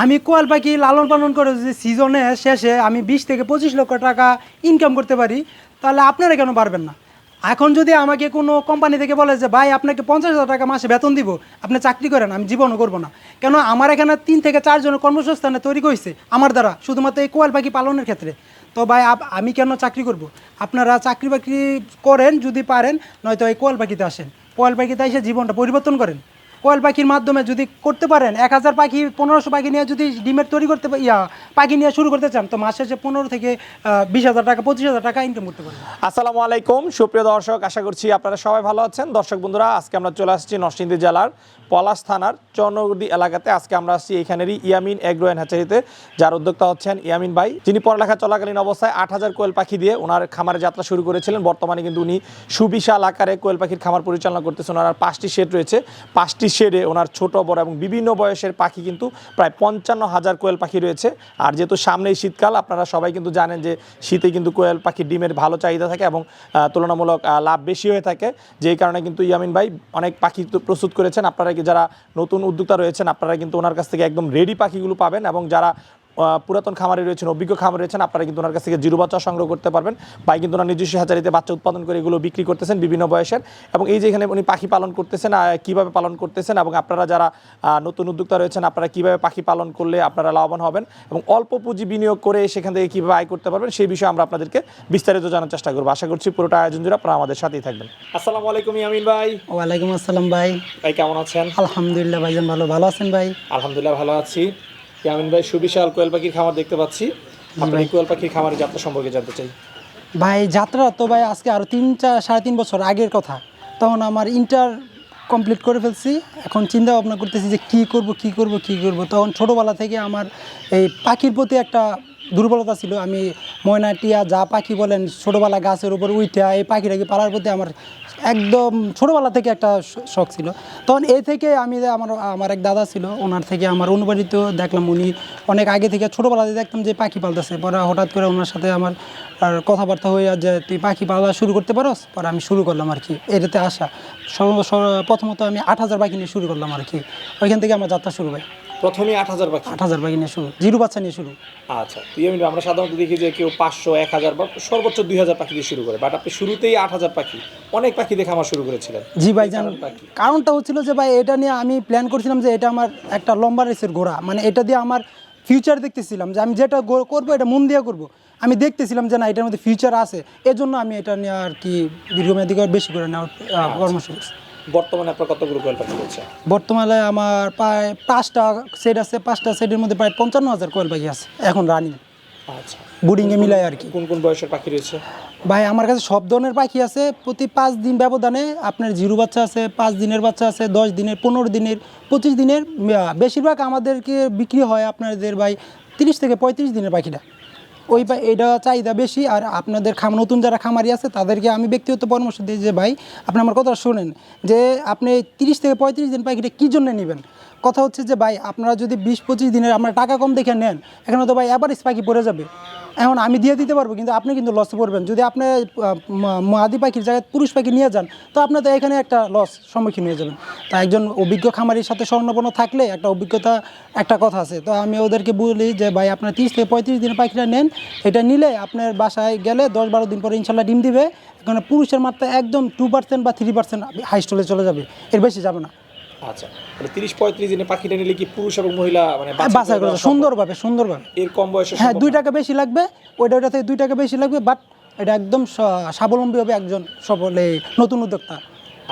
আমি কোয়াল পাখি লালন পালন করে যদি সিজনে শেষে আমি বিশ থেকে পঁচিশ লক্ষ টাকা ইনকাম করতে পারি, তাহলে আপনারা কেন পারবেন না? এখন যদি আমাকে কোনো কোম্পানি থেকে বলে যে, ভাই, আপনাকে পঞ্চাশ হাজার টাকা মাসে বেতন দিব, আপনি চাকরি করেন, আমি জীবনও করব না। কেন আমার এখানে তিন থেকে চারজনের কর্মসংস্থানে তৈরি করেছে আমার দ্বারা, শুধুমাত্র এই কোয়াল পাখি পালনের ক্ষেত্রে। তো ভাই আমি কেন চাকরি করব? আপনারা চাকরি বাকরি করেন যদি পারেন, নয়তো এই কোয়াল পাখিতে আসেন। কোয়াল পাখিতে এসে জীবনটা পরিবর্তন করেন। কোয়াল পাখির মাধ্যমে যদি করতে পারেন, এক হাজার পাখি, পনেরোশো পাখি নিয়ে যদি ডিমের তৈরি করতে ইয়া, পাখি নিয়ে শুরু করতে চান, তো মাসে শেষে পনেরো থেকে বিশ হাজার টাকা, পঁচিশ হাজার টাকা ইনকাম করতে পারেন। আসসালামু আলাইকুম। সুপ্রিয় দর্শক, আশা করছি আপনারা সবাই ভালো আছেন। দর্শক বন্ধুরা, আজকে আমরা চলে আসছি নরসিংদী জেলার পলাশ থানার চন্নগুড়ি এলাকাতে আজকে আমরা আসছি এখানেরই ইয়ামিন এগ্রো অ্যান্ড হ্যাচারিতে যার উদ্যোক্তা হচ্ছেন ইয়ামিন ভাই। যিনি পড়ালেখা চলাকালীন অবস্থায় আট হাজার কোয়েল পাখি দিয়ে ওনার খামারে যাত্রা শুরু করেছিলেন। বর্তমানে কিন্তু উনি সুবিশাল আকারে কোয়েল পাখির খামার পরিচালনা করতেছেন। ওনার পাঁচটি শেড রয়েছে। পাঁচটি শেডে ওনার ছোট, বড় এবং বিভিন্ন বয়সের পাখি কিন্তু প্রায় পঞ্চান্ন হাজার কোয়েল পাখি রয়েছে। আর যেহেতু সামনেই শীতকাল, আপনারা সবাই কিন্তু জানেন যে শীতে কিন্তু কোয়েল পাখির ডিমের ভালো চাহিদা থাকে এবং তুলনামূলক লাভ বেশি হয়ে থাকে। যেই কারণে কিন্তু ইয়ামিন ভাই অনেক পাখি প্রস্তুত করেছেন। আপনারা যারা নতুন উদ্যোক্তা রয়েছেন, আপনারা কিন্তু ওনার কাছ থেকে একদম রেডি পাখিগুলো পাবেন এবং যারা পুরাতন খামারে রয়েছেন অভিজ্ঞ খামারে রয়েছেন আপনারা কিন্তু ওনার কাছ থেকে জিরো বাচ্চা সংগ্রহ করতে পারবেন। ভাই কিন্তু ওনার নিজস্ব হাজারিতে বাচ্চা উৎপাদন করে এগুলো বিক্রি করতেছেন বিভিন্ন বয়সের। এবং এই যে এখানে উনি পাখি পালন করতেছেন কীভাবে পালন করতেছেন এবং আপনারা যারা নতুন উদ্যোক্তা রয়েছেন আপনারা কীভাবে পাখি পালন করলে আপনারা লাভবান হবেন এবং অল্প পুঁজি বিনিয়োগ করে সেখান থেকে কীভাবে আয় করতে পারবেন সেই বিষয়ে আমরা আপনাদেরকে বিস্তারিত জানার চেষ্টা করব। আশা করছি পুরোটা আয়োজন জুড়ে আপনারা আমাদের সাথেই থাকবেন। আসসালামু আলাইকুম ইয়ামিন ভাই। ওয়ালাইকুম আসসালাম ভাই। ভাই কেমন আছেন? আলহামদুলিল্লাহ ভাইজান ভালো। ভালো আছেন ভাই? আলহামদুলিল্লাহ ভালো আছি। ইয়ামিন ভাই সুবিশাল কোয়েল পাখির খামার দেখতে পাচ্ছি। আপনার এই কোয়েল পাখির খামারের যাত্রা সম্পর্কে জানতে চাই। ভাই যাত্রা তো ভাই আজকে আরও তিন চার সাড়ে তিন বছর আগের কথা। তখন আমার ইন্টার কমপ্লিট করে ফেলছি। এখন চিন্তা ভাবনা করতেছি যে কী করব কী করব কী করব। তখন ছোটোবেলা থেকে আমার এই পাখির প্রতি একটা দুর্বলতা ছিল। আমি ময়না টিয়া যা পাখি বলেন ছোটোবেলা গাছের উপর উইঠা এই পাখিটাকে পালার প্রতি আমার একদম ছোটোবেলা থেকে একটা শখ ছিল। তখন এই থেকে আমি আমার আমার এক দাদা ছিল, ওনার থেকে আমার অনুপ্রাণিত দেখলাম। উনি অনেক আগে থেকে ছোটোবেলাতে দেখতাম যে পাখি পালতেছে। পরে হঠাৎ করে ওনার সাথে আমার, আর কথাবার্তা হয়ে যে তুই পাখি পালা শুরু করতে পারোস? পরে আমি শুরু করলাম আর কি। এটাতে আসা। প্রথমত আমি আট হাজার পাখি নিয়ে শুরু করলাম আর কি। ওইখান থেকে আমার যাত্রা শুরু ভাই প্রথমে আট হাজার পাখি আট হাজার পাখি নিয়ে শুরু। জিরো বাচ্চা নিয়ে শুরু। আচ্ছা তো ইয়ামিন আমরা সাধারণত দেখি যে কেউ পাঁচশো এক হাজার বা সর্বোচ্চ দুই হাজার পাখি দিয়ে শুরু করে। বাট আপনি শুরুতেই আট হাজার পাখি অনেক পাখি দেখে আমার শুরু করেছিলেন। জি ভাই জান কারণটা কারণটা হচ্ছিল যে ভাই এটা নিয়ে আমি প্ল্যান করছিলাম যে এটা আমার একটা লম্বা রেসের ঘোড়া। মানে এটা দিয়ে আমার ফিউচার দেখতেছিলাম যে আমি যেটা করব এটা মন দিয়ে করব। আমি দেখতেছিলাম যে না এটার মধ্যে ফিউচার আছে। এজন্য আমি এটা নিয়ে আর কি দীর্ঘমেয়াদী বেশি করে নেওয়ার পরামর্শ বর্তমানে আপনার কতগুলো কোয়েল পাখি রয়েছে? বর্তমানে আমার প্রায় পাঁচটা সেট আছে পাঁচটা সেটের মধ্যে প্রায় পঞ্চান্ন হাজার কোয়েল পাখি আছে এখন রানিং আচ্ছা। বুডিংয়ে মিলাই আর কি। কোন কোন বয়সের পাখি রয়েছে? ভাই আমার কাছে সব ধরনের পাখি আছে প্রতি পাঁচ দিন ব্যবধানে আপনার জিরো বাচ্চা আছে পাঁচ দিনের বাচ্চা আছে দশ দিনের পনেরো দিনের পঁচিশ দিনের বেশিরভাগ আমাদেরকে বিক্রি হয় আপনাদের ভাই তিরিশ থেকে পঁয়ত্রিশ দিনের পাখিটা। ওই এটা চাহিদা বেশি আর আপনাদের খাম নতুন যারা খামারি আছে, তাদেরকে আমি ব্যক্তিগত পরামর্শ দিই যে, ভাই, আপনি আমার কথা শোনেন যে, আপনি তিরিশ থেকে পঁয়ত্রিশ দিন পাখিটা কী জন্য নেবেন? কথা হচ্ছে যে, ভাই, আপনারা যদি বিশ, পঁচিশ দিনের আপনার টাকা কম দেখে নেন, এখানে তো ভাই অ্যাভারেজ পাখি পড়ে যাবে। এখন আমি দিয়ে দিতে পারব, কিন্তু আপনি কিন্তু লসে পড়বেন। যদি আপনি মাদি পাখির জায়গায় পুরুষ পাখি নিয়ে যান, তো আপনার তো এখানে একটা লস সম্মুখীন হয়ে যাবেন। তা একজন অভিজ্ঞ খামারির সাথে স্বর্ণপন্ন থাকলে একটা অভিজ্ঞতা একটা কথা আছে। তো আমি ওদেরকে বলি যে ভাই আপনার তিরিশ থেকে পঁয়ত্রিশ দিনের পাখিটা নেন। এটা নিলে আপনার বাসায় গেলে দশ বারো দিন পরে ইনশাল্লাহ ডিম দিবে। এখানে পুরুষের মাত্রা একদম টু পার্সেন্ট বা থ্রি পার্সেন্ট হাইস্টলে চলে যাবে। এর বেশি যাবে না। আচ্ছা মানে তিরিশ পঁয়ত্রিশ দিনে পাখিটা নিলে কি পুরুষ এবং মহিলা মানে বাছাই বাসায় করে করে দেওয়া সম্ভব? সুন্দরভাবে সুন্দরভাবে। এর কম বয়সে হ্যাঁ দুই টাকা বেশি লাগবে ওইটা ওইটা থেকে দুই টাকা বেশি লাগবে বাট এটা একদম স্বাবলম্বী হবে একজন এই নতুন উদ্যোক্তা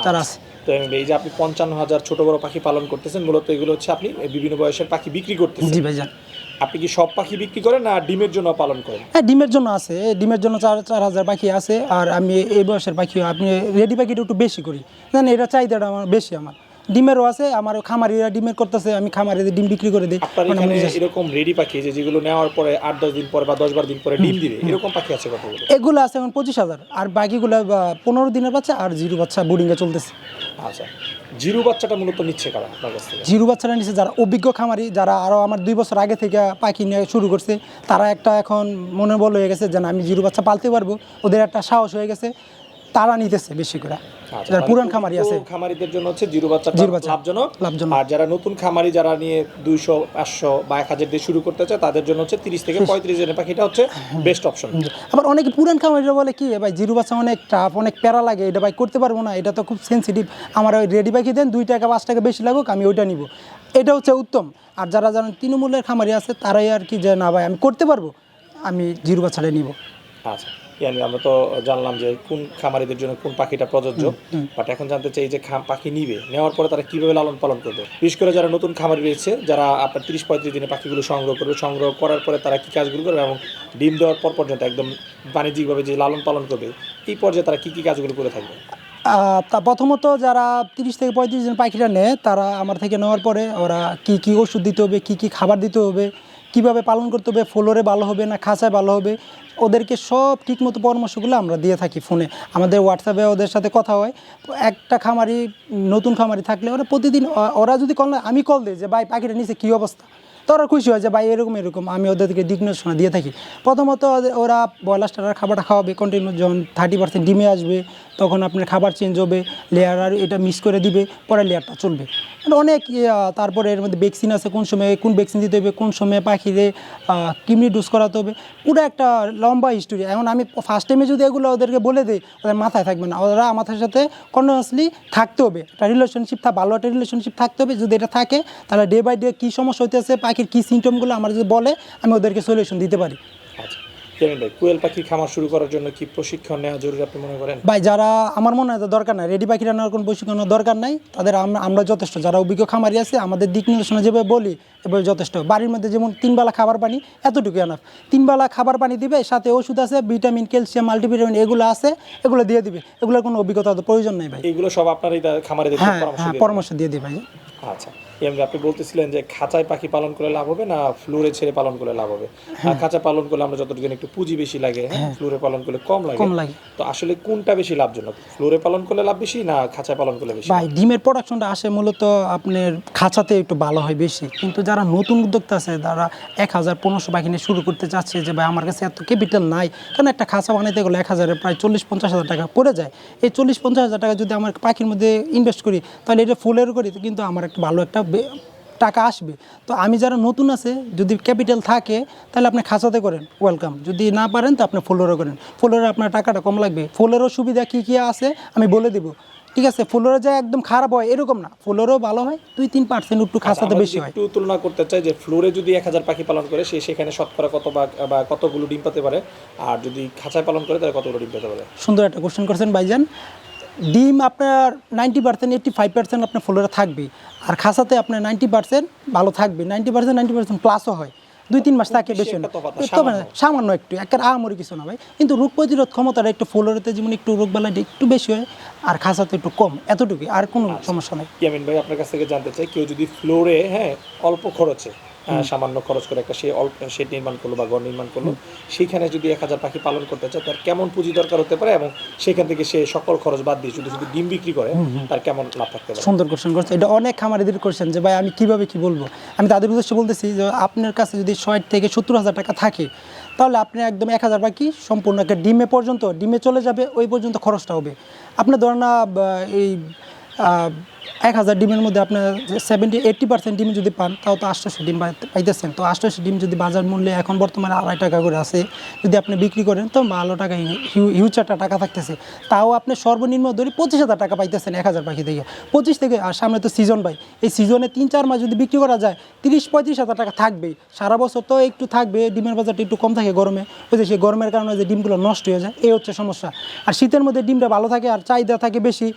যারা আছে। তো এই যে আপনি পঞ্চান্ন হাজার ছোট বড় পাখি পালন করতেছেন মূলত এগুলো হচ্ছে আপনি বিভিন্ন বয়সের পাখি বিক্রি করতেছেন। জি ভাইজান। আপনি কি সব পাখি বিক্রি করেন না ডিমের জন্য পালন করেন? হ্যাঁ ডিমের জন্য আছে। ডিমের জন্য চার চার হাজার পাখি আছে আর আমি এই বয়সের পাখি আপনি রেডি পাখিটা একটু বেশি করি। জানেন এটা চাহিদাটা আমার বেশি আমার। ডিমেরও আছে আমার খামারিরা ডিমের করতেছে আমি খামারিদের ডিম বিক্রি করে দিই। আপনার মানে এরকম রেডি পাখি যে যেগুলো নেওয়ার পরে আট দশ দিন পরে বা দশ বার দিন পরে ডিম দিবে এরকম পাখি আছে কতগুলো? এগুলো আছে এখন পঁচিশ হাজার আর বাকিগুলো পনেরো দিনের বাচ্চা আর জিরো বাচ্চা বোর্ডিংয়ে চলতেছে। আচ্ছা জিরো বাচ্চাটা মূলত নিচ্ছে কারা আপনার কাছ থেকে? জিরু বাচ্চারা নিচে যারা অভিজ্ঞ খামারি যারা আরও আমার দুই বছর আগে থেকে পাখি নিয়ে শুরু করছে তারা একটা এখন মনে বল হয়ে গেছে যে আমি জিরো বাচ্চা পালতে পারব ওদের একটা সাহস হয়ে গেছে তারা নিতেছে বেশি করে। যারা মানে পুরান খামারি আছে। খামারিদের জন্য হচ্ছে জিরো বাচ্চা জিরো বাচ্চা। লাভজনক। লাভজনক। আর যারা নতুন খামারি যারা নিয়ে দুইশো পাঁচশো বা এক হাজার দিয়ে শুরু করতে চায় তাদের জন্য হচ্ছে তিরিশ থেকে পঁয়ত্রিশ দিনের পাখিটা হচ্ছে বেস্ট অপশন আবার অনেকে পুরান খামারিরা বলে কি ভাই জিরো বাচ্চা অনেক টাফ অনেক প্যারা লাগে এটা ভাই করতে পারব না এটা তো খুব সেন্সিটিভ আমার ওই রেডি পাখি দেন দুই টাকা পাঁচ টাকা বেশি লাগুক আমি ওইটা নিব। এটা হচ্ছে উত্তম। আর যারা জানেন তৃণমূলের খামারি আছে তারাই আর কি যে না ভাই আমি করতে পারব আমি জিরো বাচ্চাটা নিব। আচ্ছা। ইয়ানি আমরা তো জানলাম যে কোন খামারিদের জন্য কোন পাখিটা প্রযোজ্য বাট এখন জানতে চাই যে খাম পাখি নিবে নেওয়ার পরে তারা কীভাবে লালন পালন করবে? বিশেষ করে যারা নতুন খামারি রয়েছে যারা আপনার তিরিশ পঁয়ত্রিশ দিনে পাখিগুলো সংগ্রহ করবে সংগ্রহ করার পরে তারা কি কাজগুলো করবে এবং ডিম দেওয়ার পর পর্যন্ত একদম বাণিজ্যিকভাবে যে লালন পালন করবে এই পর্যায়ে তারা কি কি কাজগুলো করে থাকবে? আহ, তা প্রথমত যারা তিরিশ থেকে পঁয়ত্রিশ দিন পাখিটা নেয় তারা আমার থেকে নেওয়ার পরে ওরা কি কি ওষুধ দিতে হবে কি কি খাবার দিতে হবে কীভাবে পালন করতে হবে, ফ্লোরে ভালো হবে না খাঁচায় ভালো হবে, ওদেরকে সব ঠিকমতো পরামর্শগুলো আমরা দিয়ে থাকি ফোনে। আমাদের হোয়াটসঅ্যাপে ওদের সাথে কথা হয় একটা খামারি, নতুন খামারি থাকলে ওরা প্রতিদিন ওরা যদি কল আমি কল দিই যে, ভাই, পাখিটা নিচে কী অবস্থা? ওরা খুশি হয় যে, ভাই, এরকম এরকম। আমি ওদেরকে দিক নির্দেশনা দিয়ে থাকি। প্রথমত ওরা ব্রয়লার স্টারের খাবারটা খাওয়াবে। কন্টিনিউ যখন থার্টি পার্সেন্ট ডিমে আসবে, তখন আপনার খাবার চেঞ্জ হবে লেয়ার আর এটা মিক্স করে দিবে, পরে লেয়ারটা চলবে। অনেক তারপরে এর মধ্যে ভ্যাকসিন আছে, কোন সময় কোন ভ্যাকসিন দিতে হবে, কোন সময় পাখিরে কিমনি ডোজ করাতে হবে। পুরো একটা লম্বা হিস্টোরি এখন আমি ফার্স্ট টাইমে যদি এগুলো ওদেরকে বলে দিই, ওদের মাথায় থাকবে না। ওরা আমাদের সাথে কন্টিনিউসলি থাকতে হবে। একটা রিলেশনশিপ ভালো একটা রিলেশনশিপ থাকতে হবে। যদি এটা থাকে, তাহলে ডে বাই ডে কী সমস্যা হইতেছে পাখির কী সিমটমগুলো আমার যদি বলে আমি ওদেরকে সলিউশন দিতে পারি। আচ্ছা কোয়েল পাখির খামার শুরু করার জন্য কি প্রশিক্ষণ নেওয়া জরুরি আপনি মনে করেন? ভাই যারা আমার মনে হয় দরকার নাই রেডি পাখি রান্নার কোনো প্রশিক্ষণের দরকার নাই তাদের আমরা আমরা যথেষ্ট যারা অভিজ্ঞ খামারি আছে আমাদের দিক নির্দেশনা যেভাবে বলি এভাবে যথেষ্ট। বাড়ির মধ্যে যেমন তিনবেলা খাবার পানি এতটুকু এনাফ তিনবেলা খাবার পানি দিবে সাথে ওষুধ আছে ভিটামিন ক্যালসিয়াম মাল্টিভিটামিন এগুলো আছে এগুলো দিয়ে দিবে। এগুলোর কোনো অভিজ্ঞতা প্রয়োজন নেই ভাই। এইগুলো সব আপনারই খামারিদের হ্যাঁ পরামর্শ হ্যাঁ দিয়ে পরামর্শ দিই ভাই। আচ্ছা। আপনি বলতেছিলেন যে খাঁচায় পাখি পালন করে লাভ হবে না ফ্লোরে ছেড়ে পালন করলে লাভ হবে? আর খাঁচা পালন করলে আমরা যতটুকু একটু পুঁজি বেশি লাগে হ্যাঁ? ফ্লোরে পালন করলে কম লাগে। কম লাগে। তো আসলে কোনটা বেশি লাভজনক? ফ্লোরে পালন করলে লাভ বেশি না খাঁচায় পালন করলে বেশি? ভাই ডিমের প্রোডাকশনটা আসে মূলত আপনার খাঁচাতে একটু ভালো হয় বেশি। কিন্তু যারা নতুন উদ্যোক্তা আছে যারা এক হাজার পনেরোশো পাখি নিয়ে শুরু করতে চাচ্ছে যে ভাই আমার কাছে এত ক্যাপিটাল নাই। কারণ একটা খাঁচা বানাইতে গেলে এক হাজারের প্রায় চল্লিশ পঞ্চাশ হাজার টাকা পড়ে যায়। এই চল্লিশ পঞ্চাশ হাজার টাকা যদি আমার পাখির মধ্যে ইনভেস্ট করি তাহলে এটা ফুলের করি কিন্তু আমার একটা ভালো একটা বে- টাকা আসবে। তো আমি যারা নতুন আছে যদি ক্যাপিটাল থাকে তাহলে আপনি খাঁচাতে করেন ওয়েলকাম যদি না পারেন তো আপনি ফ্লোরে করেন। ফ্লোরে আপনার টাকাটা কম লাগবে। ফ্লোরেরও সুবিধা কী কী আছে আমি বলে দেবো। ঠিক আছে ফ্লোরে যা একদম খারাপ হয় এরকম না। ফ্লোরেও ভালো হয় দুই তিন পার্সেন্ট একটু খাঁচাতে বেশি হয়। একটু তুলনা করতে চাই যে ফ্লোরে যদি এক হাজার পাখি পালন করে সে সেখানে শতকরা কত বা কতগুলো ডিম পেতে পারে? আর যদি খাঁচায় পালন করে তাহলে কতগুলো ডিম পেতে পারে? সুন্দর একটা কোশ্চেন করছেন ভাইজান। ডিম আপনার ninety percent eighty five percent আপনার ফ্লোরে থাকবে আর খাসাতে আপনার নাইনটি পার্সেন্ট ভালো থাকবে। নাইনটি পার্সেন্ট নাইনটি পার্সেন্ট প্লাসও হয়। দুই তিন মাস থাকে বেশি না। তবে সামান্য। একটু একটা আহামরি কিছু না ভাই। কিন্তু রোগ প্রতিরোধ ক্ষমতাটা একটু ফ্লোরেতে যেমন একটু রোগ বেলাটা একটু বেশি হয় আর খাসাতে একটু কম। এতটুকুই আর কোনো সমস্যা নেই। ইয়ামিন ভাই আপনার কাছ থেকে জানতে চাই কেউ যদি ফ্লোরে হ্যাঁ অল্প খরচে সামান্য খরচ করে একটা সে অল্প শেড নির্মাণ করল বা ঘর নির্মাণ করল। সেখানে যদি এক হাজার পাখি পালন করতে চায় তার কেমন পুঁজি দরকার হতে পারে এবং সেখান থেকে সে সকল খরচ বাদ দিয়ে শুধু শুধু ডিম বিক্রি করে তার কেমন লাভ থাকতে পারে? সুন্দর কোশ্চেন করছে এটা অনেক খামারিদের কোশ্চেন যে ভাই আমি কীভাবে কি বলব? আমি তাদের উদ্দেশ্যে বলতেছি যে আপনার কাছে যদি ষাট থেকে সত্তর হাজার টাকা থাকে তাহলে আপনি একদম এক হাজার পাখি সম্পূর্ণ একটা ডিমে পর্যন্ত ডিমে চলে যাবে ওই পর্যন্ত খরচটা হবে। আপনার ধরেন না এই এক হাজার ডিমের মধ্যে আপনার সেভেন্টি এইট্টি পার্সেন্ট ডিম যদি পান, তাও তো আটশোশো ডিম পাইতেছেন। তো আটশোশো ডিম যদি বাজার মূল্যে এখন বর্তমানে আড়াই টাকা করে আছে, যদি আপনি বিক্রি করেন, তো ভালো টাকা হিউজ একটা টাকা থাকতেছে। তাও আপনি সর্বনিম্ন ধরে পঁচিশ হাজার টাকা পাইতেছেন এক হাজার পাখি থেকে। পঁচিশ থেকে, আর সামনে তো সিজন ভাই। এই সিজনে তিন, চার মাস যদি বিক্রি করা যায়, তিরিশ, পঁয়ত্রিশ হাজার টাকা থাকবেই। সারা বছর তো একটু থাকবে, ডিমের বাজারটা একটু কম থাকে গরমে। ওই যে সেই গরমের কারণে যে ডিমগুলো নষ্ট হয়ে যায়, এই হচ্ছে সমস্যা। আর শীতের মধ্যে ডিমটা ভালো থাকে, আর চাহিদা থাকে বেশি,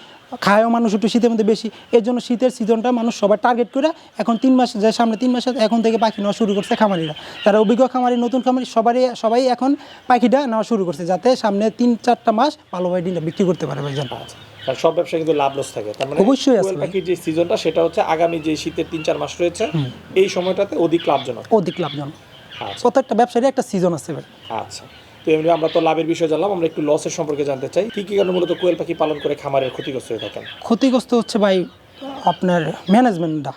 খায়ও মানুষ একটু শীতের মধ্যে বেশি। এর জন্য শীতের সিজনটা মানুষ সবাই টার্গেট করে এখন তিন মাস যে সামনে তিন মাসে এখন থেকে পাখি নেওয়া শুরু করছে খামারিরা। যারা অভিজ্ঞ খামারি নতুন খামারি সবারই সবাই এখন পাখিটা নেওয়া শুরু করছে যাতে সামনে তিন চারটা মাস ভালোভাবে ডিমটা বিক্রি করতে পারে ভাইজান। কারণ সব ব্যবসা কিন্তু লাভ লস থাকে। তার মানে অবশ্যই আছে পাখির যে সিজনটা সেটা হচ্ছে আগামী যে শীতের তিন চার মাস রয়েছে এই সময়টাতে অধিক লাভজনক। অধিক লাভজনক। আচ্ছা। প্রত্যেকটা ব্যবসায়ী একটা সিজন আছে আচ্ছা। তো এমনি আমরা তো লাভের বিষয়ে জানলাম, আমরা একটু লসের সম্পর্কে জানতে চাই। কি কি কারণে মূলত কোয়েল পাখি পালন করে খামারের ক্ষতিগ্রস্ত হয়ে থাকেন? ক্ষতিগ্রস্ত হচ্ছে ভাই আপনার ম্যানেজমেন্টটা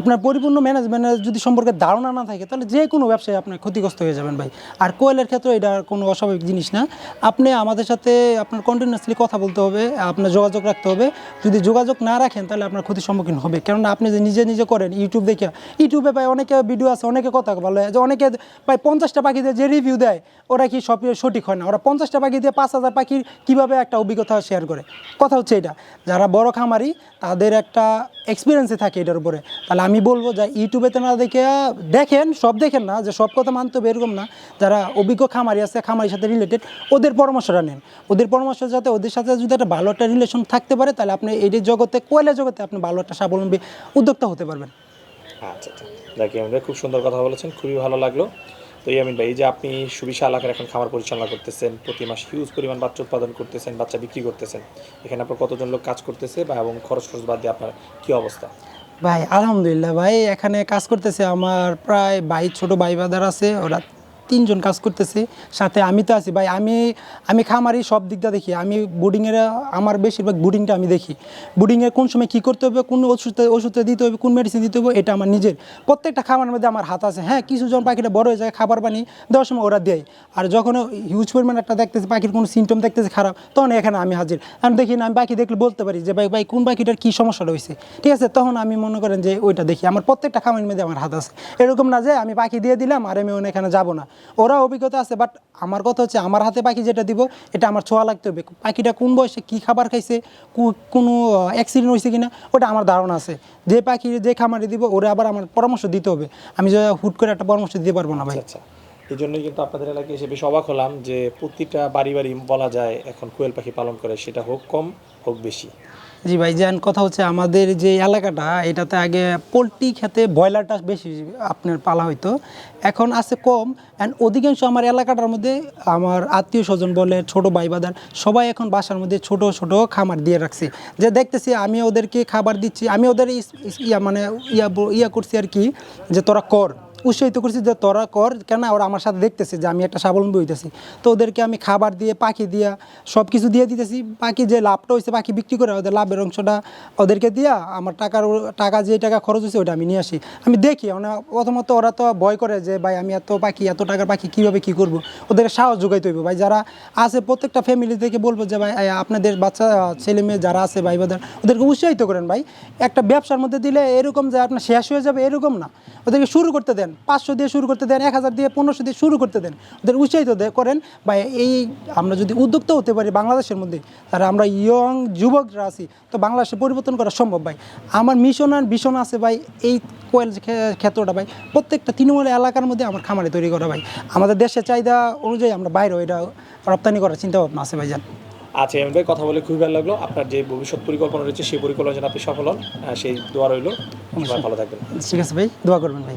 আপনার পরিপূর্ণ ম্যানেজমেন্টের যদি সম্পর্কে ধারণা না থাকে, তাহলে যে কোনো ব্যবসায় আপনার ক্ষতিগ্রস্ত হয়ে যাবেন ভাই। আর কোয়েলের ক্ষেত্রে এটা কোনো অস্বাভাবিক জিনিস না। আপনি আমাদের সাথে আপনার কন্টিনিউসলি কথা বলতে হবে, আপনার যোগাযোগ রাখতে হবে। যদি যোগাযোগ না রাখেন, তাহলে আপনার ক্ষতির সম্মুখীন হবে। কেননা আপনি যে নিজে নিজে করেন ইউটিউব দেখে ইউটিউবে ভাই অনেকে ভিডিও আছে, অনেকে কথা বলে, যে অনেকে ভাই পঞ্চাশটা পাখি দিয়ে যে রিভিউ দেয়, ওরা কি সব সঠিক হয় না? ওরা পঞ্চাশটা পাখি দিয়ে পাঁচ হাজার পাখির কীভাবে একটা অভিজ্ঞতা শেয়ার করে? কথা হচ্ছে এটা। যারা বড় খামারি, তাদের একটা এক্সপিরিয়েন্সে থাকে এটার উপরে। তাহলে আমি বলব যে ইউটিউবেতে না দেখে, দেখেন, সব দেখেন না, যে সব কথা মানতে হবে, এরকম না। যারা অভিজ্ঞ খামারি আছে, খামারির সাথে রিলেটেড ওদের পরামর্শটা নেন। ওদের পরামর্শ যাতে ওদের সাথে যদি একটা ভালো একটা রিলেশন থাকতে পারে, তাহলে আপনি এই জগতে, কয়লা জগতে আপনি ভালো একটা স্বাবলম্বী উদ্যোক্তা হতে পারবেন। আচ্ছা আচ্ছা। ইয়ামিন খুব সুন্দর কথা বলেছেন, খুবই ভালো লাগল। তো ইয়ামিন ভাই, এই যে আপনি সুবিশা এলাকার এখন খামার পরিচালনা করতেছেন, প্রতি মাস হিউজ পরিমাণ বাচ্চা উৎপাদন করতেছেন, বাচ্চা বিক্রি করতেছেন, এখানে আপনার কতজন লোক কাজ করতেছে বা এবং খরচ খরচ বাদ দিয়ে আপনার কী অবস্থা? ভাই আলহামদুলিল্লাহ ভাই এখানে কাজ করতেছে আমার প্রায় ভাই ছোট ভাই বাদার আছে ওরা তিনজন কাজ করতেছে, সাথে আমি তো আছি। ভাই, আমি আমি খামারি, সব দিকটা দেখি। আমি বোর্ডিংয়ের, আমার বেশিরভাগ বোর্ডিংটা আমি দেখি। বোর্ডিংয়ের কোন সময় কী করতে হবে, কোন ওষুধ ওষুধটা দিতে হবে, কোন মেডিসিন দিতে হবে, এটা আমার নিজের। প্রত্যেকটা খামারের মধ্যে আমার হাত আছে। হ্যাঁ কিছু জন পাখিটা বড় হয়ে যায়, খাবার পানি দেওয়ার সময় ওরা দেয়। আর যখন হিউজ পরিমাণ একটা দেখতেছে, পাখির কোনো সিমটম দেখতেছে খারাপ, তখন এখানে আমি হাজির। আমি দেখি না, আমি পাখি দেখলে বলতে পারি যে, ভাই ভাই, কোন পাখিটার কী সমস্যা রয়েছে? ঠিক আছে? তখন আমি মনে করেন যে, ওইটা দেখি। আমার প্রত্যেকটা খামারের মধ্যে আমার হাত আছে। এরকম না যে আমি পাখি দিয়ে দিলাম, আর আমি ওখানে এখানে যাব না। ওরা অভিজ্ঞতা আছে বাট আমার কথা হচ্ছে আমার হাতে পাখি যেটা দিব, এটা আমার ছোঁয়া লাগতে হবে। পাখিটা কোন বয়সে কী খাবার খাইছে কোনো অ্যাক্সিডেন্ট হয়েছে কিনা, ওটা আমার ধারণা আছে। যে পাখি, যে খামারে দিব, ওরা আবার আমার পরামর্শ দিতে হবে। আমি হুট করে একটা পরামর্শ দিতে পারব না ভাই। আচ্ছা এই জন্যই কিন্তু আপনাদের এলাকায় এসে বেশ অবাক হলাম যে প্রতিটা বাড়ি বাড়ি বলা যায় এখন কোয়েল পাখি পালন করে, সেটা হোক কম, হোক বেশি। জি ভাই, যান, কথা হচ্ছে আমাদের যে এলাকাটা, এটাতে আগে পোলট্রি খেতে ব্রয়লারটা বেশি আপনার পালা হইতো, এখন আছে কম অ্যান্ড অধিকাংশ আমার এলাকাটার মধ্যে আমার আত্মীয় স্বজন বলে, ছোট ভাই বাদার সবাই এখন বাসার মধ্যে ছোট ছোট খামার দিয়ে রাখছে। যে দেখতেছি আমি ওদেরকে খাবার দিচ্ছি, আমি ওদের ইয়া মানে ইয়া ইয়া করছি আর কি, যে তোরা কর। উৎসাহিত করছি যে তোরা কর কেন ওরা আমার সাথে দেখতেছে যে আমি একটা স্বাবলম্বী হইতেছি। তো ওদেরকে আমি খাবার দিয়ে, পাখি দিয়া সব কিছু দিয়ে দিতেছি। পাখি যে লাভটা হয়েছে পাখি বিক্রি করে ওদের লাভের অংশটা ওদেরকে দিয়া, আমার টাকার টাকা যে টাকা খরচ হয়েছে ওটা আমি নিয়ে আসি। আমি দেখি প্রথমত ওরা তো ভয় করে যে, ভাই, আমি এত পাখি, এত টাকার পাখি কীভাবে কী করব? ওদেরকে সাহস যোগাইতে হইব। ভাই, যারা আছে, প্রত্যেকটা ফ্যামিলি থেকে বলব যে, ভাই আপনাদের বাচ্চা, ছেলে মেয়ে যারা আছে, ভাই বাদার ওদেরকে উৎসাহিত করেন, ভাই। একটা ব্যবসার মধ্যে দিলে এরকম যে আপনার শেষ হয়ে যাবে, এরকম না। ওদেরকে শুরু করতে দেন। পাঁচশো দিয়ে শুরু করতে দেন এক হাজার দিয়ে পনেরোশো দিয়ে শুরু করতে দেন। ওদের উৎসাহিত করেন। বা এই আমরা যদি উদ্যোক্তা হতে পারি বাংলাদেশের মধ্যে তাহলে আমরা ইয়ং যুবকরা আছি তো বাংলাদেশে পরিবর্তন করা সম্ভব ভাই। আমার মিশন আর ভীষণ আছে ভাই এই কোয়েল ক্ষেত্রটা ভাই। প্রত্যেকটা তৃণমূল এলাকার মধ্যে আমার খামারে তৈরি করা ভাই। আমাদের দেশের চাহিদা অনুযায়ী আমরা বাইরেও এটা রপ্তানি করার চিন্তা ভাবনা আছে ভাইজান। আচ্ছা ইয়ামিন ভাই কথা বলে খুবই ভালো লাগল। আপনার যে ভবিষ্যৎ পরিকল্পনা রয়েছে সেই পরিকল্পনা যেন আপনি সফল হন। সেই দোয়া রইল। ভালো থাকবেন। ঠিক আছে ভাই। দোয়া করবেন ভাই।